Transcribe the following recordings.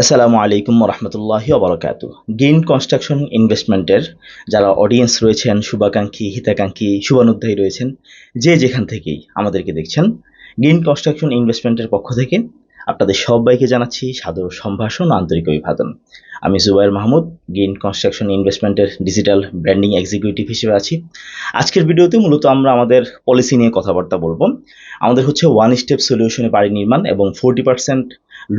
আসসালামু আলাইকুম রহমতুল্লাহ বরকাত গেইন কনস্ট্রাকশন ইনভেস্টমেন্টের যারা অডিয়েন্স রয়েছেন, শুভাকাঙ্ক্ষী, হিতাকাঙ্ক্ষী, শুভানুধ্যায়ী রয়েছেন, যে যেখান থেকেই আমাদেরকে দেখছেন গ্রিন কনস্ট্রাকশন ইনভেস্টমেন্টের পক্ষ থেকে আপনাদের সবাইকে জানাচ্ছি সাদর সম্ভাষণ, আন্তরিক অভিবাদন। আমি জুবাইর মাহমুদ গ্রিন কনস্ট্রাকশন ইনভেস্টমেন্টের ডিজিটাল ব্র্যান্ডিং এক্সিকিউটিভ হিসেবে আছি। আজকের ভিডিওতে মূলত আমরা আমাদের পলিসি নিয়ে কথাবার্তা বলব। আমাদের হচ্ছে ওয়ান স্টেপ সলিউশনে বাড়ি নির্মাণ এবং ফোরটি পার্সেন্ট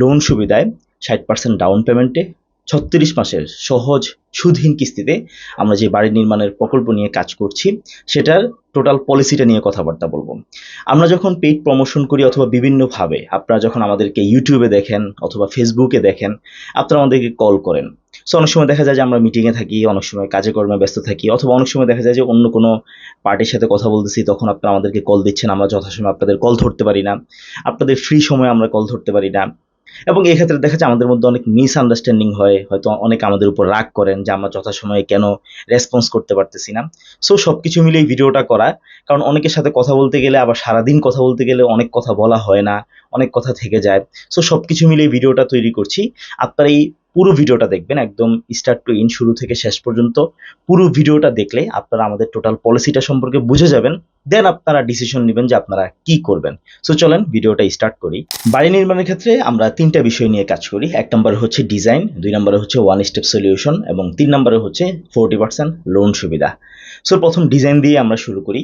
লোন সুবিধায় ষাট পার্সেন্ট ডাউন পেমেন্টে ছত্রিশ মাসের সহজ সুদহীন কিস্তিতে আমরা যে বাড়ি নির্মাণের প্রকল্প নিয়ে কাজ করছি, সেটার টোটাল পলিসিটা নিয়ে কথাবার্তা বলব। আমরা যখন পেইড প্রমোশন করি অথবা বিভিন্নভাবে আপনারা যখন আমাদেরকে ইউটিউবে দেখেন অথবা ফেসবুকে দেখেন, আপনারা আমাদেরকে কল করেন। সো অনেক সময় দেখা যায় যে আমরা মিটিংয়ে থাকি, অনেক সময় কাজে কর্মে ব্যস্ত থাকি, অথবা অনেক সময় দেখা যায় যে অন্য কোনো পার্টির সাথে কথা বলতেছি, তখন আপনারা আমাদেরকে কল দিচ্ছেন, আমরা যথাসময়ে আপনাদের কল ধরতে পারি না। আপনাদের ফ্রি সময় আমরা কল ধরতে পারি না। এবং এই ক্ষেত্রে দেখা যায় আমাদের মধ্যে অনেক মিসআন্ডারস্ট্যান্ডিং হয়, হয়তো অনেক আমাদের উপর রাগ করেন যে আমরা যথাসময়ে কেন রেসপন্স করতে পারতেছি না। সো সব কিছু মিলে এই ভিডিওটা করা, কারণ অনেকের সাথে কথা বলতে গেলে, আবার সারাদিন কথা বলতে গেলে অনেক কথা বলা হয় না, অনেক কথা থেকে যায়। সো সব কিছু মিলে এই ভিডিওটা তৈরি করছি। আপনার এই পুরো ভিডিওটা দেখবেন, একদম স্টার্ট টু ইন শুরু থেকে শেষ পর্যন্ত। পুরো ভিডিওটা দেখলে আপনারা আমাদের টোটাল পলিসিটা সম্পর্কে বুঝে যাবেন দেন আপনারা ডিসিশন নেবেন যে আপনারা কি করবেন। সো চলেন ভিডিওটা স্টার্ট করি। বাড়ি নির্মাণের ক্ষেত্রে আমরা তিনটা বিষয় নিয়ে কাজ করি। এক নম্বরে হচ্ছে ডিজাইন দুই নম্বরে হচ্ছে ওয়ান স্টেপ সলিউশন এবং তিন নম্বরে হচ্ছে ফোরটি পার্সেন্ট লোন সুবিধা। সো প্রথম ডিজাইন দিয়ে আমরা শুরু করি।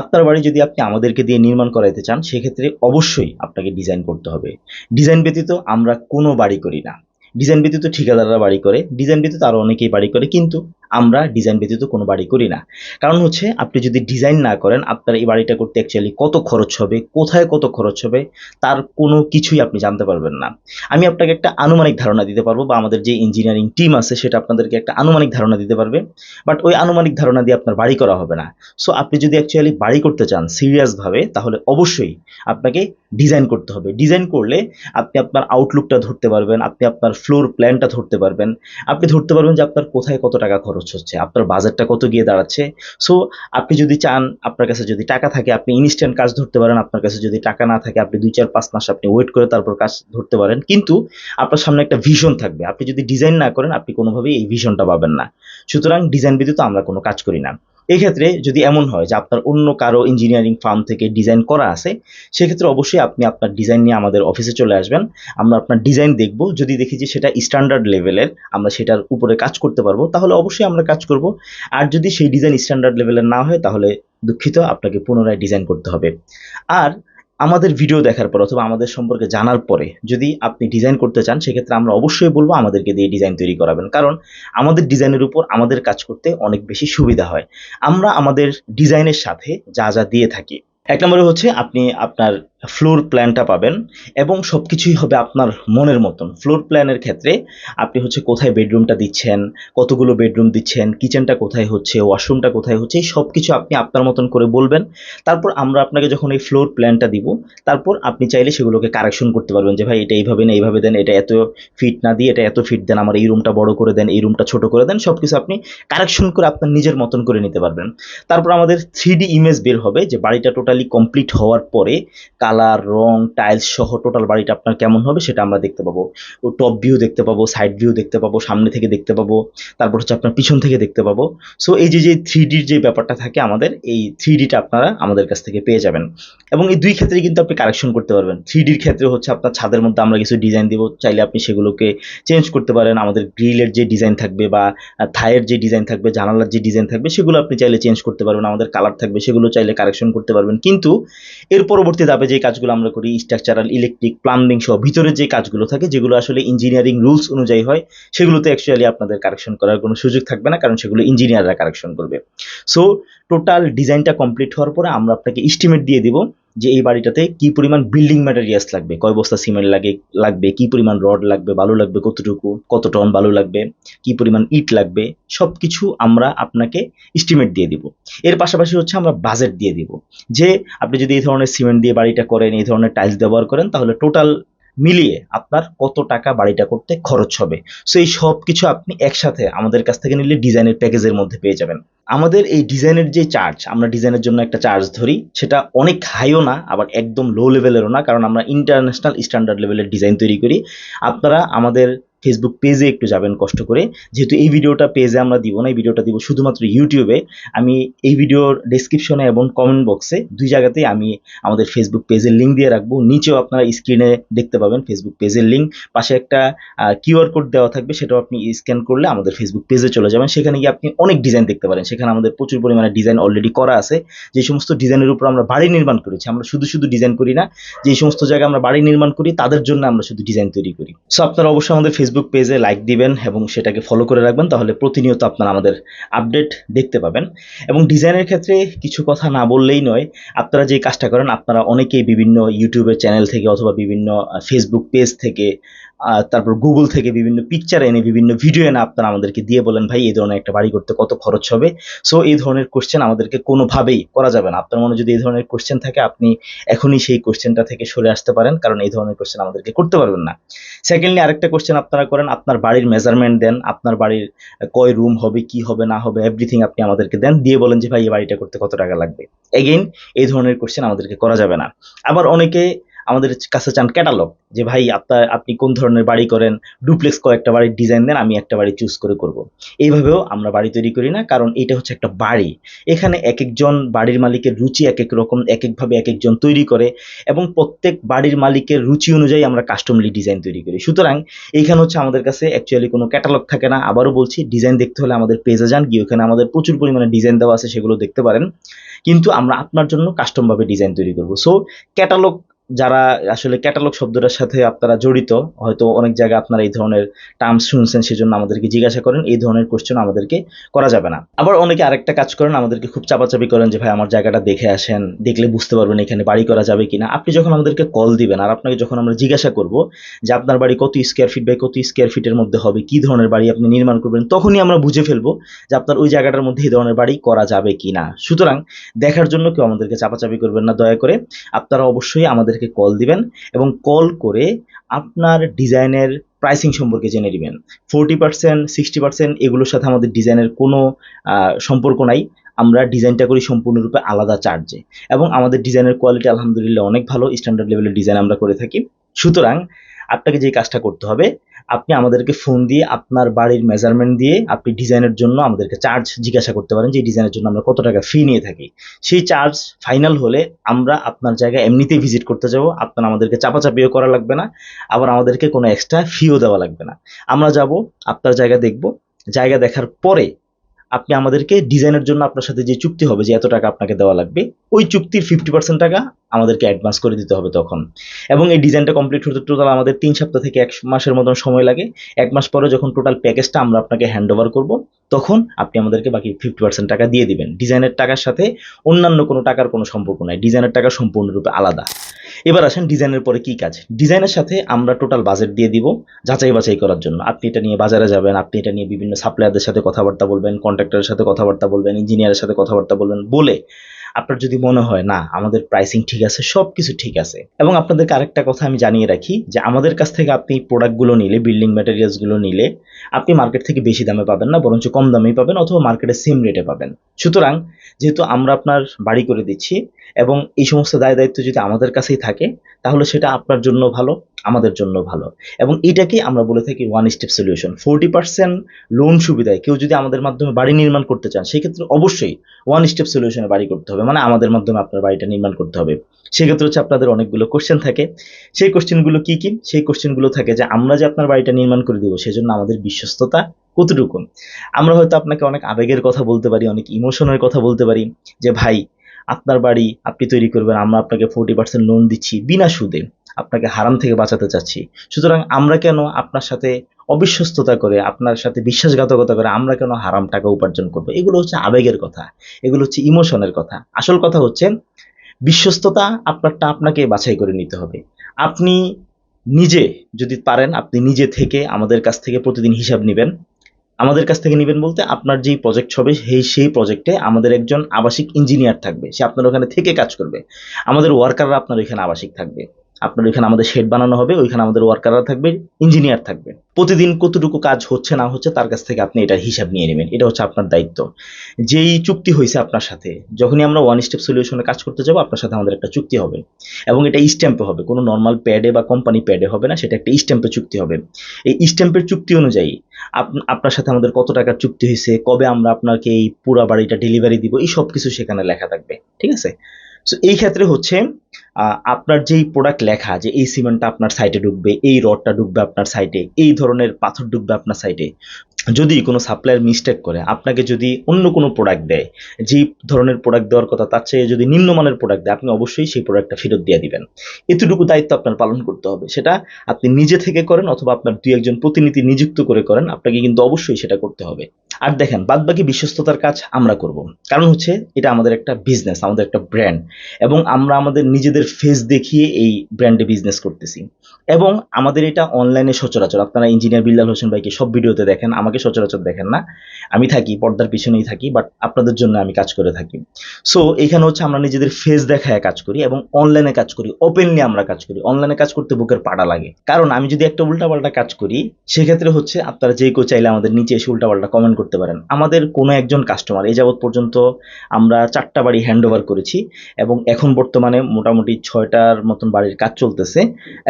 আপনার বাড়ি যদি আপনি আমাদেরকে দিয়ে নির্মাণ করাইতে চান, সেক্ষেত্রে অবশ্যই আপনাকে ডিজাইন করতে হবে। ডিজাইন ব্যতীত আমরা কোনো বাড়ি করি না। ডিজাইন ভিত্তিতে ঠিকাদাররা বাড়ি করে ডিজাইন ভিত্তিতে আরও অনেকেই বাড়ি করে কিন্তু আমরা ডিজাইন ব্যতীত কোনো বাড়ি করি না। কারণ হচ্ছে, আপনি যদি ডিজাইন না করেন, আপনার এই বাড়িটা করতে অ্যাকচুয়ালি কত খরচ হবে, কোথায় কত খরচ হবে, তার কোনো কিছুই আপনি জানতে পারবেন না। আমি আপনাকে একটা আনুমানিক ধারণা দিতে পারব বা আমাদের যে ইঞ্জিনিয়ারিং টিম আছে, সেটা আপনাদেরকে একটা আনুমানিক ধারণা দিতে পারবে। বাট ওই আনুমানিক ধারণা দিয়ে আপনার বাড়ি করা হবে না। সো আপনি যদি অ্যাকচুয়ালি বাড়ি করতে চান সিরিয়াসভাবে তাহলে অবশ্যই আপনাকে ডিজাইন করতে হবে। ডিজাইন করলে আপনি আপনার আউটলুকটা ধরতে পারবেন, আপনি আপনার ফ্লোর প্ল্যানটা ধরতে পারবেন। আপনি ধরতে পারবেন যে আপনার কোথায় কত টাকা খরচ হচ্ছে, আপনার বাজেটটা কত গিয়ে দাঁড়াচ্ছে। সো আপনি যদি চান, আপনার কাছে যদি টাকা থাকে, আপনি ইনস্ট্যান্ট কাজ ধরতে পারেন। আপনার কাছে যদি টাকা না থাকে, আপনি দুই চার পাঁচ মাস আপনি ওয়েট করে তারপর কাজ ধরতে পারেন। কিন্তু আপনার সামনে একটা ভিশন থাকবে। আপনি যদি ডিজাইন না করেন, আপনি কোনোভাবেই এই ভিশনটা পাবেন না। সুতরাং ডিজাইন ব্যতীত আমরা কোনো কাজ করি না। এক্ষেত্রে যদি এমন হয় যে আপনার অন্য কারও ইঞ্জিনিয়ারিং ফার্ম থেকে ডিজাইন করা আছে, সেক্ষেত্রে অবশ্যই আপনি আপনার ডিজাইন নিয়ে আমাদের অফিসে চলে আসবেন। আমরা আপনার ডিজাইন দেখব। যদি দেখি যে সেটা স্ট্যান্ডার্ড লেভেলের আমরা সেটার উপরে কাজ করতে পারব, তাহলে অবশ্যই আমরা কাজ করব। আর যদি সেই ডিজাইন স্ট্যান্ডার্ড লেভেলের না হয়, তাহলে দুঃখিত, আপনাকে পুনরায় ডিজাইন করতে হবে। আর আমাদের ভিডিও দেখার পর অথবা আমাদের সম্পর্কে জানার পরে যদি আপনি ডিজাইন করতে চান, সেক্ষেত্রে আমরা অবশ্যই বলব আমাদেরকে দিয়ে ডিজাইন তৈরি করাবেন। কারণ আমাদের ডিজাইনের উপর আমাদের কাজ করতে অনেক বেশি সুবিধা হয়। আমরা আমাদের ডিজাইনের সাথে যা যা দিয়ে থাকি। এক নম্বরে হচ্ছে আপনি আপনার ফ্লোর প্ল্যানটা পাবেন এবং সব কিছুই হবে আপনার মনের মতন। ফ্লোর প্ল্যানের ক্ষেত্রে আপনি হচ্ছে কোথায় বেডরুমটা দিচ্ছেন, কতগুলো বেডরুম দিচ্ছেন কিচেনটা কোথায় হচ্ছে ওয়াশরুমটা কোথায় হচ্ছে সব কিছু আপনি আপনার মতন করে বলবেন। তারপর আমরা আপনাকে যখন এই ফ্লোর প্ল্যানটা দিব, তারপর আপনি চাইলে সেগুলোকে কারেকশন করতে পারবেন যে, ভাই, এটা এইভাবে না এইভাবে দেন, এটা এত ফিট না দিয়ে, এটা এত ফিট দেন, আমার এই রুমটা বড় করে দেন, এই রুমটা ছোট করে দেন। সব কিছু আপনি কারেকশন করে আপনার নিজের মতন করে নিতে পারবেন। তারপর আমাদের থ্রি ইমেজ বের হবে যে, বাড়িটা টোটালি কমপ্লিট হওয়ার পরে কালার, রং টাইলস সহ টোটাল বাড়িটা আপনার কেমন হবে সেটা আমরা দেখতে পাবো। ও টপ ভিউ দেখতে পাবো সাইড ভিউ দেখতে পাবো, সামনে থেকে দেখতে পাবো, তারপর হচ্ছে আপনার পিছন থেকে দেখতে পাবো। সো এই যে যে থ্রি ডির যে ব্যাপারটা থাকে আমাদের, এই থ্রি ডিটা আপনারা আমাদের কাছ থেকে পেয়ে যাবেন। এবং এই দুই ক্ষেত্রে কিন্তু আপনি কারেকশন করতে পারবেন। থ্রি ডির ক্ষেত্রে হচ্ছে আপনার ছাদের মধ্যে আমরা কিছু ডিজাইন দিব, চাইলে আপনি সেগুলোকে চেঞ্জ করতে পারেন। আমাদের গ্রিলের যে ডিজাইন থাকবে বা থায়ের যে ডিজাইন থাকবে, জানালার যে ডিজাইন থাকবে, সেগুলো আপনি চাইলে চেঞ্জ করতে পারবেন। আমাদের কালার থাকবে, সেগুলো চাইলে কারেকশন করতে পারবেন। কিন্তু এর পরবর্তী ধাপে যে কাজগুলো আমরা করি স্ট্রাকচারাল ইলেকট্রিক প্লাম্বিং সহ ভিতরে যে কাজগুলো থাকে, যেগুলো আসলে ইঞ্জিনিয়ারিং রুলস অনুযায়ী হয়, সেগুলোতে অ্যাকচুয়ালি আপনাদের কারেকশন করার কোনো সুযোগ থাকবে না, কারণ সেগুলো ইঞ্জিনিয়াররা কারেকশন করবে। সো টোটাল ডিজাইনটা কমপ্লিট হওয়ার পরে আমরা আপনাকে এস্টিমেট দিয়ে দিব। যে এই বাড়িটাতে কি পরিমাণ বিল্ডিং ম্যাটেরিয়ালস লাগবে? কয় বস্তা সিমেন্ট লাগে, লাগবে, কি পরিমাণ রড লাগবে, বালু লাগবে কতটুকু, কত টন বালু লাগবে, কি পরিমাণ ইট লাগবে সব কিছু আমরা আপনাকে এস্টিমেট দিয়ে দিব। এর পাশাপাশি হচ্ছে আমরা বাজেট দিয়ে দিব। যে আপনি যদি এই ধরনের সিমেন্ট দিয়ে বাড়িটা করেন, এই ধরনের টাইলস ব্যবহার করেন, তাহলে টোটাল মিলিয়ে আপনার কত টাকা বাড়িটা করতে খরচ হবে। সো এই সব কিছু আপনি একসাথে আমাদের কাছ থেকে নিলে ডিজাইনের প্যাকেজের মধ্যে পেয়ে যাবেন। আমাদের এই ডিজাইনের যে চার্জ আমরা ডিজাইনের জন্য একটা চার্জ ধরি, সেটা অনেক হাইও না, আবার একদম লো লেভেলেরও না, কারণ আমরা ইন্টারন্যাশনাল স্ট্যান্ডার্ড লেভেলের ডিজাইন তৈরি করি। আপনারা আমাদের ফেসবুক পেজে একটু যাবেন কষ্ট করে। যেহেতু এই ভিডিওটা পেজে আমরা দিব না, এই ভিডিওটা দিব শুধুমাত্র ইউটিউবে আমি এই ভিডিওর ডেসক্রিপশনে এবং কমেন্ট বক্সে দুই জায়গাতেই আমি আমাদের ফেসবুক পেজের লিঙ্ক দিয়ে রাখব। নিচেও আপনারা স্ক্রিনে দেখতে পাবেন ফেসবুক পেজের লিঙ্ক পাশে একটা কিউআর কোড দেওয়া থাকবে, সেটাও আপনি স্ক্যান করলে আমাদের ফেসবুক পেজে চলে যাবেন। সেখানে গিয়ে আপনি অনেক ডিজাইন দেখতে পারেন। সেখানে আমাদের প্রচুর পরিমাণে ডিজাইন অলরেডি করা আছে। যে সমস্ত ডিজাইনের উপর আমরা বাড়ি নির্মাণ করেছি, আমরা শুধু শুধু ডিজাইন করি না, যে সমস্ত জায়গায় আমরা বাড়ি নির্মাণ করি, তাদের জন্য আমরা শুধু ডিজাইন তৈরি করি। সো আপনারা অবশ্যই আমাদের ফেসবুক পেজে লাইক দিবেন এবং সেটাকে ফলো করে রাখবেন, তাহলে প্রতিনিয়ত আপনারা আমাদের আপডেট দেখতে পাবেন। এবং ডিজাইনের ক্ষেত্রে কিছু কথা না বললেই নয়, আপনারা যে কাজটা করেন, আপনারা অনেকেই বিভিন্ন ইউটিউবের চ্যানেল থেকে অথবা বিভিন্ন ফেসবুক পেজ থেকে তারপর গুগল থেকে বিভিন্ন পিকচার এনে বিভিন্ন ভিডিও এনে আপনারা আমাদেরকে দিয়ে বলেন, ভাই, এই ধরনের একটা বাড়ি করতে কত খরচ হবে? সো এই ধরনের কোশ্চেন আমাদেরকে কোনোভাবেই করা যাবে না। আপনার মনে যদি এই ধরনের কোশ্চেন থাকে, আপনি এখনই সেই কোশ্চেনটা থেকে সরে আসতে পারেন, কারণ এই ধরনের কোশ্চেন আমাদেরকে করতে পারবেন না। সেকেন্ডলি আরেকটা কোশ্চেন আপনারা করেন, আপনার বাড়ির মেজারমেন্ট দেন, আপনার বাড়ির কয় রুম হবে, কি হবে, না হবে এভরিথিং আপনি আমাদেরকে দেন, দিয়ে বলেন যে, ভাই, এই বাড়িটা করতে কত টাকা লাগবে? এগেইন এই ধরনের কোশ্চেন আমাদেরকে করা যাবে না। আবার অনেকে আমাদের কাছে চান ক্যাটালগ যে, ভাই, আপনার, আপনি কোন ধরনের বাড়ি করেন? ডুপ্লেক্স কয়েকটা বাড়ির ডিজাইন দেন, আমি একটা বাড়ি চুজ করে করব। এইভাবেও আমরা বাড়ি তৈরি করি না, কারণ এটা হচ্ছে একটা বাড়ি। এখানে এক একজন বাড়ির মালিকের রুচি এক এক রকম এক একভাবে এক একজন তৈরি করে এবং প্রত্যেক বাড়ির মালিকের রুচি অনুযায়ী আমরা কাস্টমলি ডিজাইন তৈরি করি। সুতরাং এইখানে হচ্ছে আমাদের কাছে অ্যাকচুয়ালি কোনো ক্যাটালগ থাকে না। আবারও বলছি ডিজাইন দেখতে হলে আমাদের পেজে যান, গিয়ে ওখানে আমাদের প্রচুর পরিমাণে ডিজাইন দেওয়া আছে, সেগুলো দেখতে পারেন। কিন্তু আমরা আপনার জন্য কাস্টমভাবে ডিজাইন তৈরি করব। সো ক্যাটালগ যারা আসলে ক্যাটালগ শব্দটার সাথে আপনারা জড়িত, হয়তো অনেক জায়গায় আপনারা এই ধরনের টার্মস শুনছেন, সেজন্য আমাদেরকে জিজ্ঞাসা করেন, এই ধরনের কোশ্চেন আমাদেরকে করা যাবে না। আবার অনেকে আরেকটা কাজ করেন, আমাদেরকে খুব চাপাচাপি করেন যে, ভাই, আমার জায়গাটা দেখে আসেন, দেখলে বুঝতে পারবেন এখানে বাড়ি করা যাবে কিনা। আপনি যখন আমাদেরকে কল দিবেন, আর আপনাকে যখন আমরা জিজ্ঞাসা করব যে, আপনার বাড়ি কত স্কোয়ার ফিট বাই কত স্কোয়ার ফিটের মধ্যে হবে? কি ধরনের বাড়ি আপনি নির্মাণ করবেন? তখনই আমরা বুঝে ফেলব যে, আপনার ওই জায়গাটার মধ্যে এই ধরনের বাড়ি করা যাবে কিনা? সুতরাং দেখার জন্য কেউ আমাদেরকে চাপাচাপি করবেন না। দয়া করে আপনারা অবশ্যই আমাদেরকে কল দিবেন এবং কল করে আপনার ডিজাইনের প্রাইসিং সম্পর্কে জেনে নেবেন। ফোরটি পার্সেন্ট সিক্সটি পার্সেন্ট এগুলোর সাথে আমাদের ডিজাইনের কোনো সম্পর্ক নাই। আমরা ডিজাইনটা করি সম্পূর্ণরূপে আলাদা চার্জে এবং আমাদের ডিজাইনের কোয়ালিটি আলহামদুলিল্লাহ অনেক ভালো। স্ট্যান্ডার্ড লেভেলের ডিজাইন আমরা করে থাকি। সুতরাং আপনাকে যে কাজটা করতে হবে আপনি আমাদেরকে ফোন দিয়ে আপনার বাড়ির মেজারমেন্ট দিয়ে আপনি ডিজাইনের জন্য আমাদেরকে চার্জ জিজ্ঞাসা করতে পারেন যে ডিজাইনের জন্য আমরা কত টাকা ফি নিয়ে থাকি। সেই চার্জ ফাইনাল হলে আমরা আপনার জায়গায় এমনিতেই ভিজিট করতে যাব, আপনার আমাদেরকে চাপাচাপিও করা লাগবে না, আবার আমাদেরকে কোনো এক্সট্রা ফিও দেওয়া লাগবে না। আমরা যাব, আপনার জায়গা দেখব, জায়গা দেখার পরে আপনি আমাদেরকে ডিজাইনের জন্য আপনার সাথে যে চুক্তি হবে যে এত টাকা আপনাকে দেওয়া লাগবে, ওই চুক্তির ফিফটি পার্সেন্ট টাকা আমাদেরকে অ্যাডভান্স করে দিতে হবে তখন। এবং এই ডিজাইনটা কমপ্লিট হতে টোটাল আমাদের তিন সপ্তাহ থেকে এক মাসের মতন সময় লাগে। এক মাস পরে যখন টোটাল প্যাকেজটা আমরা আপনাকে হ্যান্ড ওভার করব, তখন আপনি আমাদেরকে বাকি ফিফটি পার্সেন্ট টাকা দিয়ে দিবেন। ডিজাইনের টাকার সাথে অন্যান্য কোনো টাকার কোনো সম্পর্ক নাই। ডিজাইনের টাকা সম্পূর্ণরূপে আলাদা। এবার আসেন ডিজাইনের পরে কি কাজ? ডিজাইনের সাথে আমরা টোটাল বাজেট দিয়ে দিব যাচাই বাছাই করার জন্য। আপনি এটা নিয়ে বাজারে যাবেন, আপনি এটা নিয়ে বিভিন্ন সাপ্লায়ারদের সাথে কথাবার্তা বলবেন কন্ট্রাক্টরের সাথে কথাবার্তা বলবেন ইঞ্জিনিয়ারের সাথে কথাবার্তা বলবেন। বলে আপনার যদি মনে হয়, না, আমাদের প্রাইসিং ঠিক আছে সব কিছু ঠিক আছে। এবং আপনাদেরকে আরেকটা কথা আমি জানিয়ে রাখি, যে আমাদের কাছ থেকে আপনি প্রোডাক্টগুলো নিলে বিল্ডিং ম্যাটেরিয়ালসগুলো নিলে, আপনি মার্কেট থেকে বেশি দামে পাবেন না, বরঞ্চ কম দামেই পাবেন অথবা মার্কেটে সেম রেটে পাবেন। সুতরাং, যেহেতু আমরা আপনার বাড়ি করে দিচ্ছি এবং এই সমস্ত দায় দায়িত্ব যদি আমাদের কাছেই থাকে, তাহলে সেটা আপনার জন্য ভালো। আমাদের জন্য ভালো। এবং এটাকেই আমরা বলে থাকি one step solution forty percent loan সুবিধায় কেউ যদি আমাদের মাধ্যমে বাড়ি নির্মাণ করতে চান, সেক্ষেত্রে অবশ্যই ওয়ান স্টেপ সলিউশনে বাড়ি করতে হবে। মানে আমাদের মাধ্যমে আপনার বাড়িটা নির্মাণ করতে হবে। সেক্ষেত্রে হচ্ছে আপনাদের অনেকগুলো কোশ্চেন থাকে। সেই কোশ্চেনগুলো কি কি? সেই কোশ্চেনগুলো থাকে যে আমরা যে আপনার বাড়িটা নির্মাণ করে দিব, সেজন্য আমাদের বিশ্বস্ততা কতটুকু? আমরা হয়তো আপনাকে অনেক আবেগের কথা বলতে পারি, অনেক ইমোশনের কথা বলতে পারি যে, ভাই, আপনার বাড়ি আপনি তৈরি করবেন, আমরা আপনাকে ফোরটি পার্সেন্ট লোন দিচ্ছি বিনা সুদে। আপনাকে হারাম থেকে বাঁচাতে চাচ্ছি। সুতরাং আমরা কেন আপনার সাথে অবিশ্বস্ততা করে, আপনার সাথে বিশ্বাসঘাতকতা করে, আমরা কেন হারাম টাকা উপার্জন করব? এগুলো হচ্ছে আবেগের কথা, এগুলো হচ্ছে ইমোশনের কথা। আসল কথা হচ্ছে, বিশ্বস্ততা আপনারটা আপনাকে বাছাই করে নিতে হবে। আপনি নিজে যদি পারেন, আপনি নিজে থেকে আমাদের কাছ থেকে প্রতিদিন হিসাব নেবেন। আমাদের কাছ থেকে নেবেন বলতে আপনার যেই প্রজেক্ট হবে সেই সেই প্রজেক্টে আমাদের একজন আবাসিক ইঞ্জিনিয়ার থাকবে। সে আপনার ওখানে থেকে কাজ করবে। আমাদের ওয়ার্কাররা আপনার ওইখানে আবাসিক থাকবে। আপনার ওইখানে আমাদের শেড বানানো হবে, ওইখানে আমাদের ওয়ার্কাররা থাকবে ইঞ্জিনিয়ার থাকবে প্রতিদিন কতটুকু কাজ হচ্ছে না হচ্ছে তার কাছ থেকে আপনি এটার হিসাব নিয়ে নেবেন, এটা হচ্ছে আপনার দায়িত্ব। যেই চুক্তি হয়েছে আপনার সাথে, যখনই আমরা ওয়ান স্টেপ সলিউশনে কাজ করতে যাব, আপনার সাথে আমাদের একটা চুক্তি হবে। এবং এটা স্ট্যাম্পে হবে, কোনো নর্মাল প্যাডে বা কোম্পানি প্যাডে হবে না, সেটা একটা স্ট্যাম্পে চুক্তি হবে। এই স্ট্যাম্পের চুক্তি অনুযায়ী আপ- আপনার সাথে আমাদের কত টাকার চুক্তি হয়েছে, কবে আমরা আপনাকে এই পুরা বাড়িটা ডেলিভারি দিব, এই সব কিছু সেখানে লেখা থাকবে, ঠিক আছে? সো এই ক্ষেত্রে হচ্ছে আপনার যেই প্রোডাক্ট লেখা, যে এই সিমেন্টটা আপনার সাইটে ঢুকবে, এই রডটা ঢুকবে আপনার সাইটে এই ধরনের পাথর ঢুকবে আপনার সাইটে যদি কোনো সাপ্লায়ার মিস্টেক করে, আপনাকে যদি অন্য কোনো প্রোডাক্ট দেয়, যেই ধরনের প্রোডাক্ট দেওয়ার কথা তার চেয়ে যদি নিম্নমানের প্রোডাক্ট দেয়, আপনি অবশ্যই সেই প্রোডাক্টটা ফেরত দিয়ে দিবেন। এতটুকু দায়িত্ব আপনার পালন করতে হবে। সেটা আপনি নিজে থেকে করেন অথবা আপনার দুই একজন প্রতিনিধি নিযুক্ত করে করেন, আপনাকে কিন্তু অবশ্যই সেটা করতে হবে। আর দেখেন, বাদবাকি বিশ্বস্ততার কাজ আমরা করব। কারণ হচ্ছে এটা আমাদের একটা বিজনেস আমাদের একটা ব্র্যান্ড এবং আমরা আমাদের নিজেদের ফেস দেখিয়ে এই ব্র্যান্ডে বিজনেস করতেছি। এবং আমাদের এটা অনলাইনে সচরাচর, আপনারা ইঞ্জিনিয়ার বিল্লাল হোসেন ভাইকে সব ভিডিওতে দেখেন, আমাকে সচরাচর দেখেন না। আমি থাকি, পর্দার পিছনেই থাকি বাট আপনাদের জন্য আমি কাজ করে থাকি। সো এখানে হচ্ছে আমরা নিজেদের ফেস দেখায় কাজ করি এবং অনলাইনে কাজ করি ওপেনলি আমরা কাজ করি। অনলাইনে কাজ করতে বুকের পাড়া লাগে। কারণ আমি যদি একটা উল্টাপাল্টা কাজ করি, সেক্ষেত্রে হচ্ছে আপনারা যে কেউ চাইলে আমাদের নিচে এসে উল্টাপাল্টা কমেন্ট করতে পারেন। আমাদের কোনো একজন কাস্টমার এই যাবৎ পর্যন্ত আমরা চারটা বাড়ি হ্যান্ডওভার করেছি এবং এখন বর্তমানে মোটামুটি ছয়টার মতন বাড়ির কাজ চলতেছে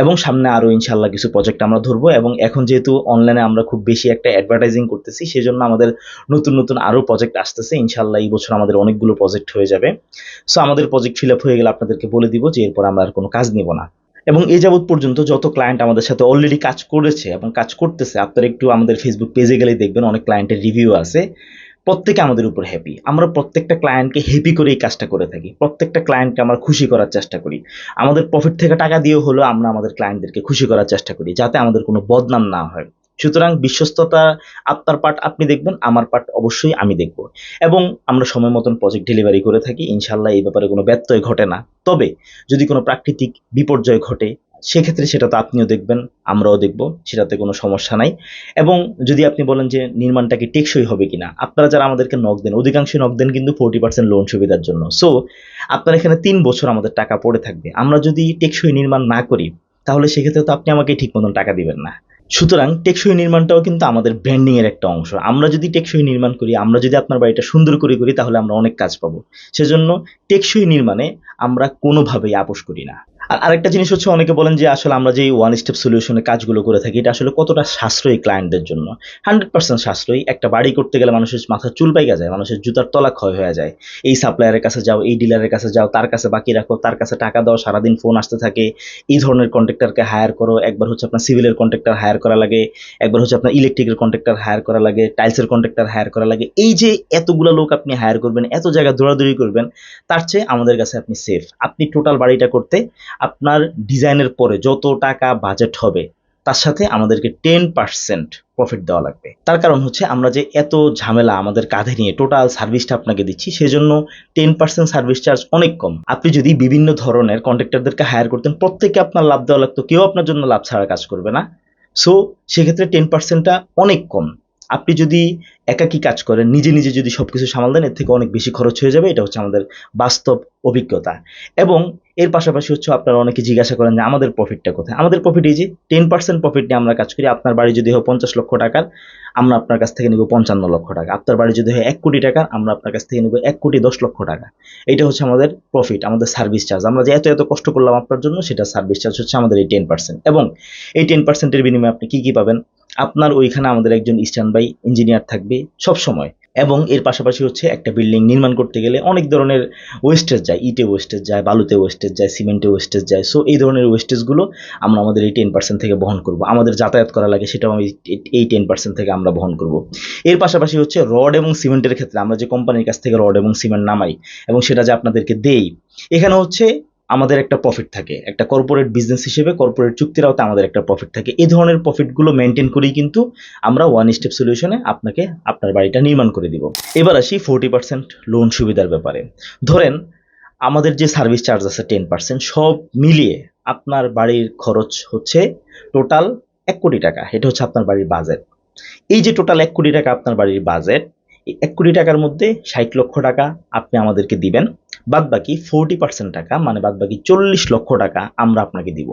এবং সামনে আরও ইনশাল্লাহ কিছু প্রজেক্ট আমরা ধরবো এবং এখন যেহেতু অনলাইনে আমরা খুব বেশি একটা অ্যাডভার্টাইজিং করতেছি সেজন্য আমাদের নতুন নতুন আরও প্রজেক্ট আসতেছে। ইনশাল্লাহ এই বছর আমাদের অনেকগুলো প্রজেক্ট হয়ে যাবে। সো আমাদের প্রজেক্ট ফিল আপ হয়ে গেলে আপনাদেরকে বলে দিব যে এরপর আমরা আর কোনো কাজ নিব না। এবং এ যাবৎ পর্যন্ত যত ক্লায়েন্ট আমাদের সাথে অলরেডি কাজ করেছে এবং কাজ করতেছে, আপনারা একটু আমাদের ফেসবুক পেজে গেলে দেখবেন অনেক ক্লায়েন্টের রিভিউ আছে। প্রত্যেকে আমাদের উপর হ্যাপি আমরা প্রত্যেকটা ক্লায়েন্টকে হ্যাপি করে এই কাজটা করে থাকি। প্রত্যেকটা ক্লায়েন্টকে আমরা খুশি করার চেষ্টা করি। আমাদের প্রফিট থেকে টাকা দিয়েও হলেও আমরা আমাদের ক্লায়েন্টদেরকে খুশি করার চেষ্টা করি, যাতে আমাদের কোনো বদনাম না হয়। সুতরাং বিশ্বস্ততা আপনার পার্ট আপনি দেখবেন, আমার পার্ট অবশ্যই আমি দেখব। এবং আমরা সময় মতন প্রজেক্ট ডেলিভারি করে থাকি ইনশাল্লাহ এই ব্যাপারে কোনো ব্যত্যয় ঘটে না। তবে যদি কোনো প্রাকৃতিক বিপর্যয় ঘটে, সেক্ষেত্রে সেটা তো আপনিও দেখবেন, আমরাও দেখব, সেটাতে কোনো সমস্যা নাই। এবং যদি আপনি বলেন যে নির্মাণটা কি টেকসই হবে কিনা, আপনারা যারা আমাদেরকে নক দেন অধিকাংশ নক দেন কিন্তু ফোর্টি পার্সেন্ট লোন সুবিধার জন্য। সো আপনার এখানে তিন বছর আমাদের টাকা পড়ে থাকবে। আমরা যদি টেকসই নির্মাণ না করি, তাহলে সেক্ষেত্রে তো আপনি আমাকে ঠিক মতন টাকা দিবেন না। সুতরাং টেকসই নির্মাণটাও কিন্তু আমাদের ব্র্যান্ডিং এর একটা অংশ। আমরা যদি টেকসই নির্মাণ করি, আমরা যদি আপনার বাড়িটা সুন্দর করে করি, তাহলে আমরা অনেক কাজ পাবো। সেজন্য টেকসই নির্মাণে আমরা কোনোভাবেই আপোষ করি না। আর আরেকটা জিনিস হচ্ছে অনেকে বলেন যে আসলে আমরা যে ওয়ান স্টেপ সলিউশনে কাজগুলো করে থাকি, এটা আসলে কতটা সাশ্রয়ী ক্লায়েন্টদের জন্য? হান্ড্রেড পার্সেন্ট সাশ্রয়ী। একটা বাড়ি করতে গেলে মানুষের মাথার চুল পাইকা যায়, মানুষের জুতার তলা ক্ষয় হয়ে যায়। এই সাপ্লায়ারের কাছে যাও, এই ডিলারের কাছে যাও, তার কাছে বাকি রাখো, তার কাছে টাকা দাও, সারাদিন ফোন আসতে থাকে। এই ধরনের কন্ট্রাক্টরকে হায়ার করো। একবার হচ্ছে আপনার সিভিলের কন্ট্রাক্টর হায়ার করা লাগে, একবার হচ্ছে আপনার ইলেকট্রিকের কন্ট্রাক্টর হায়ার করা লাগে টাইলসের কন্ট্রাক্টর হায়ার করা লাগে। এই যে এতগুলো লোক আপনি হায়ার করবেন, এত জায়গা দৌড়াদৌড়ি করবেন, তার চেয়ে আমাদের কাছে আপনি সেফ আপনি টোটাল বাড়িটা করতে আপনার ডিজাইনের পরে যত টাকা বাজেট হবে, তার সাথে আমাদেরকে টেন পার্সেন্ট প্রফিট দেওয়া লাগবে। তার কারণ হচ্ছে আমরা যে এত ঝামেলা আমাদের কাঁধে নিয়ে টোটাল সার্ভিসটা আপনাকে দিচ্ছি, সেজন্য টেন পার্সেন্ট সার্ভিস চার্জ অনেক কম। আপনি যদি বিভিন্ন ধরনের কন্ট্রাক্টরদেরকে হায়ার করতেন প্রত্যেকে আপনার লাভ দেওয়া লাগতো, কেউ আপনার জন্য লাভ ছাড়া কাজ করবে না। সো সেক্ষেত্রে টেন পার্সেন্টটা অনেক কম। আপনি যদি একাকী কাজ করেন, নিজে নিজে যদি সব কিছু সামাল দেন, এর থেকে অনেক বেশি খরচ হয়ে যাবে, এটা হচ্ছে আমাদের বাস্তব অভিজ্ঞতা। এবং এর পাশাপাশি হচ্ছে আপনারা অনেকে জিজ্ঞাসা করেন যে, আমাদের প্রফিটটা কোথায়? আমাদের প্রফিট এই যে টেন পার্সেন্ট প্রফিট নিয়ে আমরা কাজ করি, আপনার বাড়ি যদি হয় পঞ্চাশ লক্ষ টাকার, আমরা আপনার কাছ থেকে নিব পঞ্চান্ন লক্ষ টাকা। আপনার বাড়ি যদি হয় এক কোটি টাকা আমরা আপনার কাছ থেকে নিব এক কোটি দশ লক্ষ টাকা। এটা হচ্ছে আমাদের প্রফিট আমাদের সার্ভিস চার্জ আমরা যে এত এত কষ্ট করলাম আপনার জন্য, সেটা সার্ভিস চার্জ হচ্ছে আমাদের এই টেন পার্সেন্ট এবং এই টেন পার্সেন্টের বিনিময়ে আপনি কি কি পাবেন? আপনার ওইখানে আমাদের একজন স্ট্যান্ড বাই ইঞ্জিনিয়ার থাকবে সব সময় এবং এর পাশাপাশি হচ্ছে একটা বিল্ডিং নির্মাণ করতে গেলে অনেক ধরনের ওয়েস্টেজ যায়, ইটে ওয়েস্টেজ যায়, বালুতে ওয়েস্টেজ যায়, সিমেন্টে ওয়েস্টেজ যায়। সো এই ধরনের ওয়েস্টেজগুলো আমরা আমাদের এই টেন পার্সেন্ট থেকে বহন করব। আমাদের যাতায়াত করা লাগে সেটাও আমি এই টেন পার্সেন্ট থেকে আমরা বহন করব। এর পাশাপাশি হচ্ছে রড এবং সিমেন্টের ক্ষেত্রে আমরা যে কোম্পানির কাছ থেকে রড এবং সিমেন্ট নামাই এবং সেটা যে আপনাদেরকে দেই, এখানে হচ্ছে আমাদের একটা প্রফিট থাকে। একটা কর্পোরেট বিজনেস হিসেবে কর্পোরেট চুক্তির আওতায় আমাদের একটা প্রফিট থাকে। এই ধরনের প্রফিটগুলো মেনটেন করেই কিন্তু আমরা ওয়ান স্টেপ সলিউশনে আপনাকে আপনার বাড়িটা নির্মাণ করে দিব। এবার আসি ফোর্টি পার্সেন্ট লোন সুবিধার ব্যাপারে। ধরেন, আমাদের যে সার্ভিস চার্জ আছে টেন পার্সেন্ট সব মিলিয়ে আপনার বাড়ির খরচ হচ্ছে টোটাল এক কোটি টাকা। এটা হচ্ছে আপনার বাড়ির বাজেট এই যে টোটাল এক কোটি টাকা আপনার বাড়ির বাজেট এই এক কোটি টাকার মধ্যে ষাট লক্ষ টাকা আপনি আমাদেরকে দিবেন। বাদ বাকি ফোরটি পার্সেন্ট টাকা মানে বাদ বাকি চল্লিশ লক্ষ টাকা আমরা আপনাকে দিব।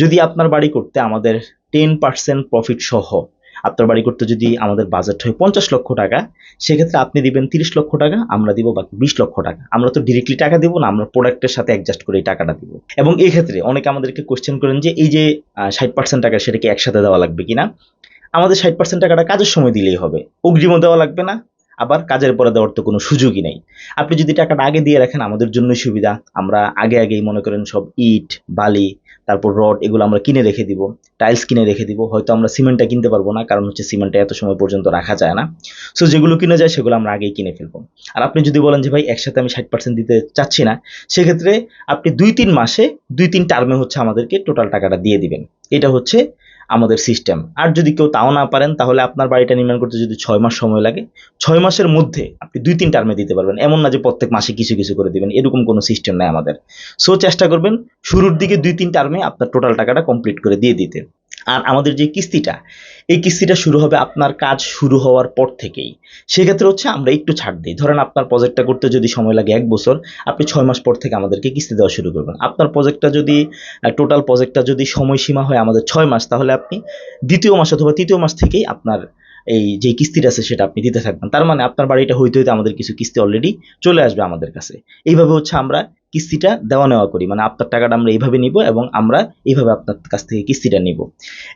যদি আপনার বাড়ি করতে আমাদের টেন পার্সেন্ট প্রফিট সহ আপনার বাড়ি করতে যদি আমাদের বাজেট হয় পঞ্চাশ লক্ষ টাকা, সেক্ষেত্রে আপনি দিবেন তিরিশ লক্ষ টাকা, আমরা দিব বাকি বিশ লক্ষ টাকা। আমরা তো ডিরেক্টলি টাকা দিব না, আমরা প্রোডাক্টের সাথে অ্যাডজাস্ট করে এই টাকাটা দিব। এবং এই ক্ষেত্রে অনেকে আমাদেরকে কোশ্চেন করেন যে, এই যে ষাট পার্সেন্ট টাকা সেটাকে একসাথে দেওয়া লাগবে কিনা? আমাদের ষাট পার্সেন্ট টাকাটা কাজের সময় দিলেই হবে। অগ্রিমও দেওয়া লাগবে না আবার কাজের পরে দেওয়ার তো কোনো সুযোগই নেই। আপনি যদি টাকাটা আগে দিয়ে রাখেন, আমাদের জন্যই সুবিধা। আমরা আগে আগেই মনে করেন সব ইট, বালি, তারপর রড, এগুলো আমরা কিনে রেখে দিব, টাইলস কিনে রেখে দিব। হয়তো আমরা সিমেন্টটা কিনতে পারব না, কারণ হচ্ছে সিমেন্টটা এত সময় পর্যন্ত রাখা যায় না। সো যেগুলো কিনে যায়, সেগুলো আমরা আগেই কিনে ফেলব। আর আপনি যদি বলেন যে, ভাই, একসাথে আমি ষাট পার্সেন্ট দিতে চাচ্ছি না, সেক্ষেত্রে আপনি দুই তিন মাসে দুই তিন টার্মে হচ্ছে আমাদেরকে টোটাল টাকাটা দিয়ে দিবেন। এটা হচ্ছে আমাদের সিস্টেম আর যদি কেউ তাও না পারেন, তাহলে আপনার বাড়িটা নির্মাণ করতে যদি ছয় মাস সময় লাগে, ছয় মাসের মধ্যে আপনি দুই তিন টার্মে দিতে পারবেন। এমন না যে প্রত্যেক মাসে কিছু কিছু করে দেবেন, এরকম কোনো সিস্টেম নেই আমাদের। সো চেষ্টা করবেন, শুরুর দিকে দুই তিন টার্মে আপনার টোটাল টাকাটা কমপ্লিট করে দিয়ে দিতে। আর আমাদের যে কিস্তিটা, এই কিস্তিটা শুরু হবে আপনার কাজ শুরু হওয়ার পর থেকেই। সেক্ষেত্রে হচ্ছে আমরা একটু ছাড় দিই। ধরেন আপনার প্রজেক্টটা করতে যদি সময় লাগে এক বছর, আপনি ছয় মাস পর থেকে আমাদেরকে কিস্তি দেওয়া শুরু করবেন। আপনার প্রজেক্টটা যদি টোটাল প্রজেক্টটা যদি সময়সীমা হয় আমাদের ছয় মাস, তাহলে আপনি দ্বিতীয় মাস অথবা তৃতীয় মাস থেকেই আপনার এই যে কিস্তিটা আছে সেটা আপনি দিতে থাকবেন। তার মানে আপনার বাড়িটা হইতে হইতে আমাদের কিছু কিস্তি অলরেডি চলে আসবে আমাদের কাছে। এইভাবে হচ্ছে আমরা কিস্তিটা দেওয়া নেওয়া করি। মানে আপনার টাকাটা আমরা এইভাবে নিব এবং আমরা এইভাবে আপনার কাছ থেকে কিস্তিটা নিব।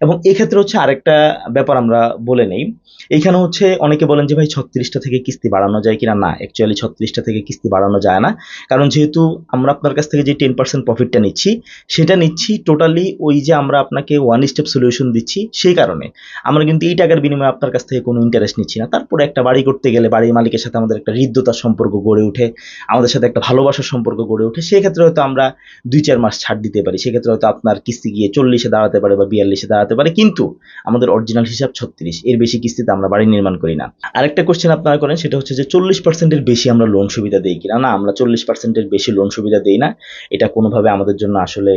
এবং এক্ষেত্রে হচ্ছে আরেকটা ব্যাপার আমরা বলে নেই। এইখানে হচ্ছে অনেকে বলেন যে, ভাই, ছত্রিশটা থেকে কিস্তি বাড়ানো যায় কিনা? না অ্যাকচুয়ালি ছত্রিশটা থেকে কিস্তি বাড়ানো যায় না। কারণ যেহেতু আমরা আপনার কাছ থেকে যে টেন পার্সেন্ট প্রফিটটা নিচ্ছি, সেটা নিচ্ছি টোটালি ওই যে আমরা আপনাকে ওয়ান স্টেপ সলিউশন দিচ্ছি সেই কারণে। আমরা কিন্তু এই টাকার বিনিময়ে আপনার কাছ থেকে কোনো ইন্টারেস্ট নিচ্ছি না। তারপরে একটা বাড়ি করতে গেলে বাড়ির মালিকের সাথে আমাদের একটা হৃদ্যতার সম্পর্ক গড়ে ওঠে। আমাদের সাথে একটা ভালোবাসার সম্পর্ক গড়ে ওঠে, সেক্ষেত্রে হয়তো আমরা দুই চার মাস ছাড় দিতে পারি। সেক্ষেত্রে হয়তো আপনার কিস্তি গিয়ে চল্লিশে দাঁড়াতে পারে বা বিয়াল্লিশে দাঁড়াতে পারে, কিন্তু আমাদের অরিজিনাল হিসাব ছত্রিশ। এর বেশি কিস্তিতে আমরা বাড়ি নির্মাণ করি না। আরেকটা কোশ্চেন আপনারা করেন, সেটা হচ্ছে যে চল্লিশ পার্সেন্টের বেশি আমরা লোন সুবিধা দিই কিনা? না, আমরা চল্লিশ পার্সেন্টের বেশি লোন সুবিধা দিই না। এটা কোনোভাবে আমাদের জন্য আসলে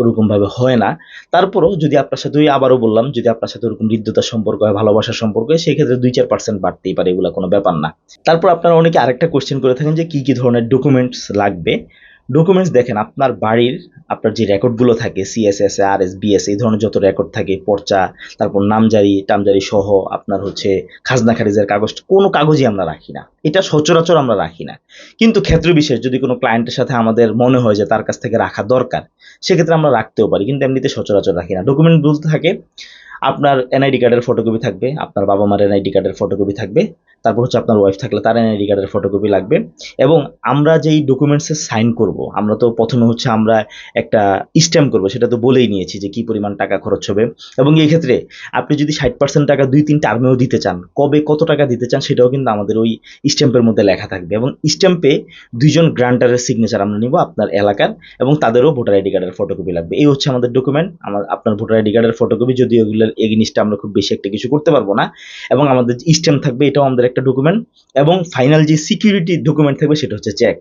ওরকম ভাবে হয় না। তারপরও যদি আপনার সাথে, ওই আবারও বললাম, যদি আপনার সাথে ওরকম হৃদ্যতার সম্পর্ক হয় ভালোবাসার সম্পর্ক হয়, সেক্ষেত্রে দুই চার পার্সেন্ট বাড়তেই পারে, এগুলো কোনো ব্যাপার না। তারপর আপনারা অনেকে আরেকটা কোশ্চেন করে থাকেন যে কি কি ধরনের ডকুমেন্টস লাগবে? ডকুমেন্টস দেখেন, আপনার বাড়ির, আপনার যে রেকর্ডগুলো থাকে সিএসএস আর এস বিএস এই ধরনের যত রেকর্ড থাকে, পর্চা, তারপর নামজারি, টামজারি সহ আপনার হচ্ছে খাজনা খারিজের কাগজ, কোনো কাগজই আমরা রাখি না। এটা সচরাচর আমরা রাখি না। কিন্তু ক্ষেত্র বিশেষ, যদি কোনো ক্লায়েন্টের সাথে আমাদের মনে হয় যে তার কাছ থেকে রাখা দরকার, সেক্ষেত্রে আমরা রাখতেও পারি, কিন্তু এমনিতে সচরাচর রাখি না। ডকুমেন্ট বলতে থাকে, আপনার এনআইডি কার্ডের ফটোকপি থাকবে, আপনার বাবা মার এনআইডি কার্ডের ফটোকপি থাকবে তারপর হচ্ছে আপনার ওয়াইফ থাকলে তার এনআইডি কার্ডের ফটোকপি লাগবে। এবং আমরা যেই ডকুমেন্টসে সাইন করব, আমরা তো প্রথমে হচ্ছে আমরা একটা স্ট্যাম্প করব, সেটা তো বলেই নিয়েছি যে কি পরিমাণ টাকা খরচ হবে। এবং এই ক্ষেত্রে আপনি যদি ষাট পার্সেন্ট টাকা দুই তিন টার্মেও দিতে চান, কবে কত টাকা দিতে চান সেটাও কিন্তু আমাদের ওই স্ট্যাম্পের মধ্যে লেখা থাকবে। এবং স্ট্যাম্পে দুইজন গ্রান্টারের সিগনেচার আমরা নিব আপনার এলাকার এবং তাদেরও ভোটার আইডি কার্ডের ফটোকপি লাগবে। এই হচ্ছে আমাদের ডকুমেন্ট আমার, আপনার ভোটার আইডি কার্ডের ফটোকপি যদি ওগুলোর এই জিনিসটা আমরা খুব বেশি একটা কিছু করতে পারব না। এবং আমাদের স্ট্যাম্প থাকবে, এটাও আমাদের একটা ডকুমেন্ট এবং ফাইনাল যে সিকিউরিটি ডকুমেন্ট থাকবে সেটা হচ্ছে চেক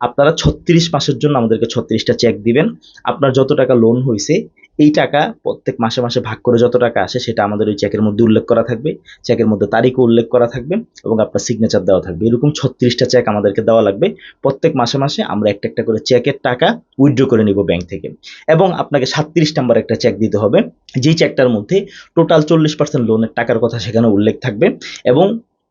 আপনারা ছত্রিশ মাসের জন্য আমাদেরকে ছত্রিশটা চেক দিবেন। আপনার যত টাকা লোন হয়েছে এই টাকা প্রত্যেক মাসে মাসে ভাগ করে যত টাকা আসে, সেটা আমাদের ওই চেকের মধ্যে উল্লেখ করা থাকবে। চেকের মধ্যে তারিখও উল্লেখ করা থাকবে এবং আপনার সিগনেচার দেওয়া থাকবে। এরকম ছত্রিশটা চেক আমাদেরকে দেওয়া লাগবে। প্রত্যেক মাসে মাসে আমরা একটা একটা করে চেকের টাকা উইথড্র করে নিব ব্যাংক থেকে। এবং আপনাকে সাতত্রিশ নাম্বার একটা চেক দিতে হবে। যেই চেকটার মধ্যে টোটাল চল্লিশ পার্সেন্ট লোনের টাকার কথা সেখানে উল্লেখ থাকবে এবং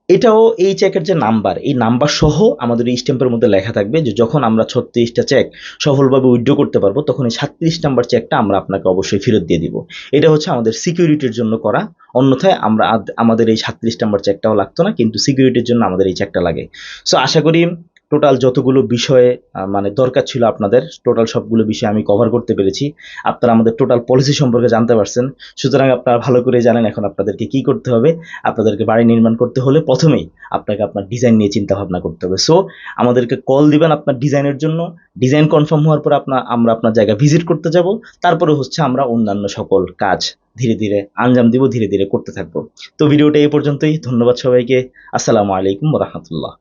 এটাও এই চেকের যে নাম্বার এই নাম্বার সহ আমাদের এই স্ট্যাম্পের মধ্যে লেখা থাকবে যে যখন আমরা ছত্রিশটা চেক সফলভাবে উইড্রো করতে পারব, তখন এই সাতত্রিশ নাম্বার চেকটা আমরা আপনাকে অবশ্যই ফেরত দিয়ে দিব। এটা হচ্ছে আমাদের সিকিউরিটির জন্য করা। অন্যথায় আমরা আমাদের এই সাতত্রিশ নাম্বার চেকটাও লাগতো না, কিন্তু সিকিউরিটির জন্য আমাদের এই চেকটা লাগে। সো আশা করি টোটাল যতগুলো বিষয়ে মানে দরকার ছিল আপনাদের টোটাল সবগুলো বিষয় আমি কভার করতে পেরেছি। আপনারা আমাদের টোটাল পলিসি সম্পর্কে জানতে পারছেন। সুতরাং আপনারা ভালো করে জানেন এখন আপনাদেরকে কি করতে হবে। আপনাদেরকে বাড়ি নির্মাণ করতে হলে প্রথমেই আপনাকে আপনার ডিজাইন নিয়ে চিন্তা ভাবনা করতে হবে। সো আমাদেরকে কল দিবেন আপনার ডিজাইনের জন্য। ডিজাইন কনফার্ম হওয়ার পর আপনার আমরা আপনার জায়গা ভিজিট করতে যাব। তারপরে হচ্ছে আমরা অন্যান্য সকল কাজ ধীরে ধীরে, আঞ্জাম দিব, ধীরে ধীরে করতে থাকব। তো ভিডিওটা এই পর্যন্তই। ধন্যবাদ সবাইকে। আসসালামু আলাইকুম রহমতুল্লাহ।